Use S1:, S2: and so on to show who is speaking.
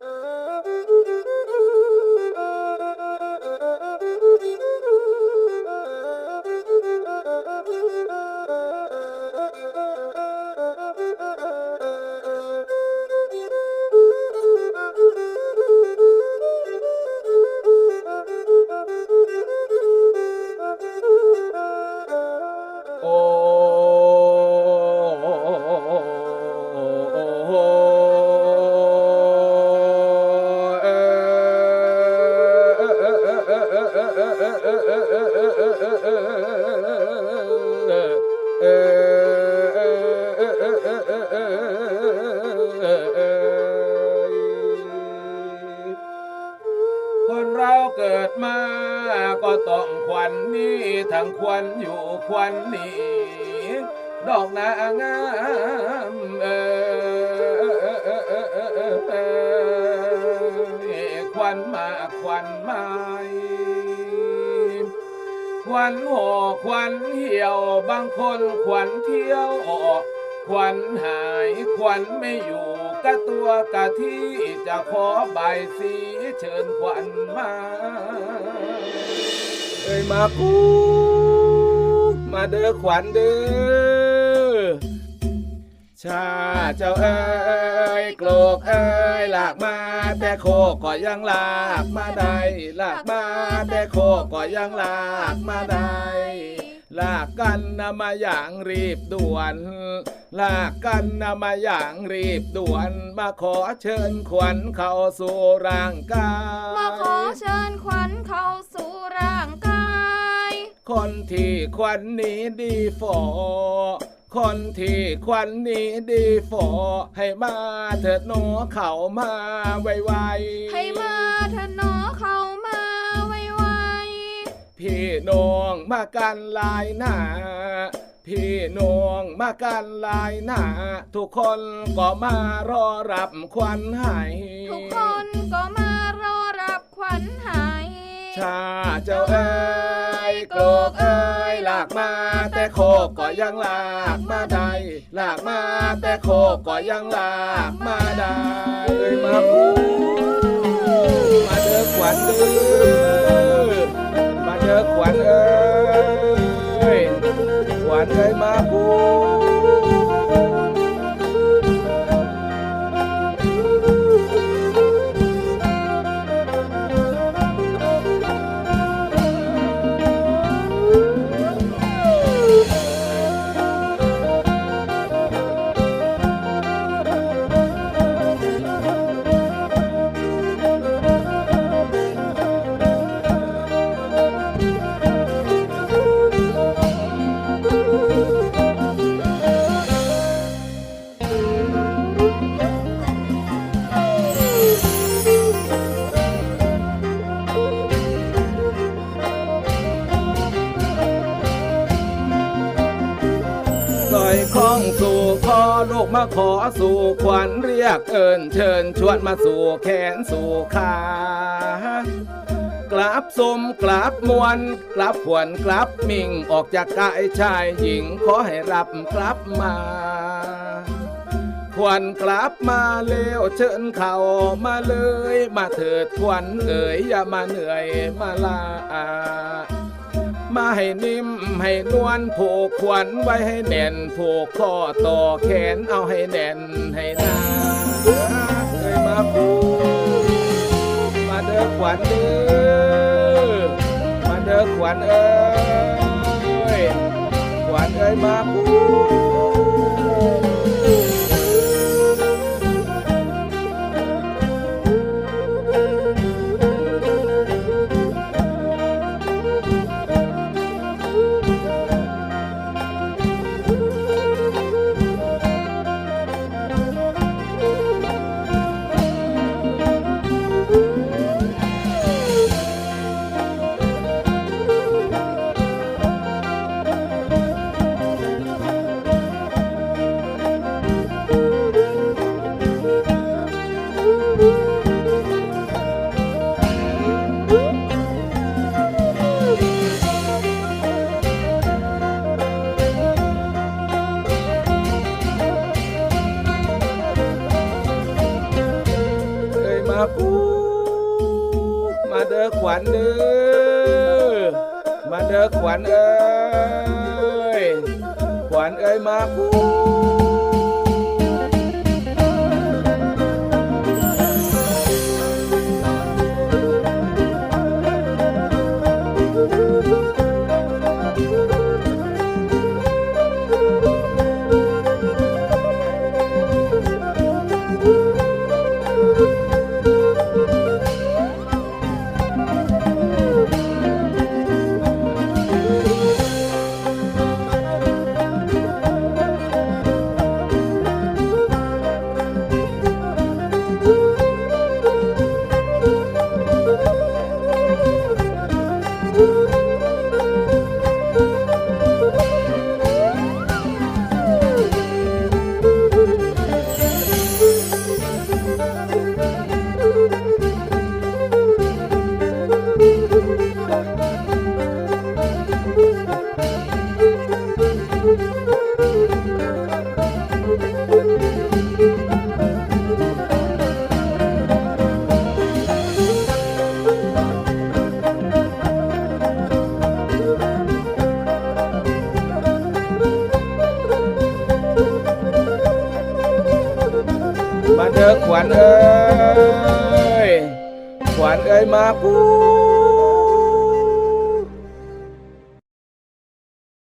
S1: โคนเราเกิดมาก็ต้องควันนี้ทั้งควันอยู่ควันนี้ดอกนางงามเออควันมาควันไม้ ขวัญห่อขวัญเหี่ยว บางคนขวัญเที่ยวออกขวัญหายขวัญไม่อยู่กะตัวกะที่จะขอใบสีเชิญขวัญมาเอ้ยมากูมาเด้อขวัญเด้อ ชาเจ้าเอ้ยโกรกเอ้ยหลากมาแต่โคก็ยังลากมาได้ลากมาแต่โคก็ยังลากมาได้ลากกันนะมาอย่างรีบด่วน ลากกันนะมาอย่างรีบด่วน มาขอเชิญขวัญเข้าสู่ร่างกาย
S2: มาขอเชิญขวัญเข้าสู่ร่างกาย
S1: คนที่ควันนี้ดีฟอ คนที่ควันนี้ดีฟอให้มาเถิดหนอเข้ามาไวๆ
S2: ให้มาเถอะหนอเข้ามาไว
S1: พี่น้องมากันหลายหน้าพี่น้องมากันหลายหน้าทุกคนก็มารอรับควันให้
S2: ๆทุกคนก็มารอรับขวัญหาย
S1: ชาเจ้าเอ้ยโกรกเอ้ยหลากมาแต่ โคกก็ยังลากมาได้ลากมาแต่โคกก็ยังลากมาได้เอ้ยมาพูมาเด้อขวัญเด้อมาเด้อขวัญเอ้ยขวัญเอ้ยมาพู ขอสู่ขวัญเรียกเอิญเชิญชวนมาสู่แขนสู่ขากลับสมกลับมวนกลับขวนกลับมิ่งออกจากกายชายหญิงขอให้รับกลับมาควันกลับมาเร็วเชิญเขามาเลย มาเถิดควันเอ๋ยอย่ามาเหนื่อยมาลา มาให้นิ่มให้นวลผูกขวัญไว้ให้แน่นผูกข้อต่อแขนเอาให้แน่นให้นานเคยมาผูกมาเด้อขวัญเด้อมาเด้อขวัญเอ้ยับอู้มาเด้
S2: อข
S1: วัญเด้อมาเด้อขวัญเอ้ยขวัญเอ้ยมาพู มาเด้อขวัญเอ้ยขวัญเอ้ยมาพู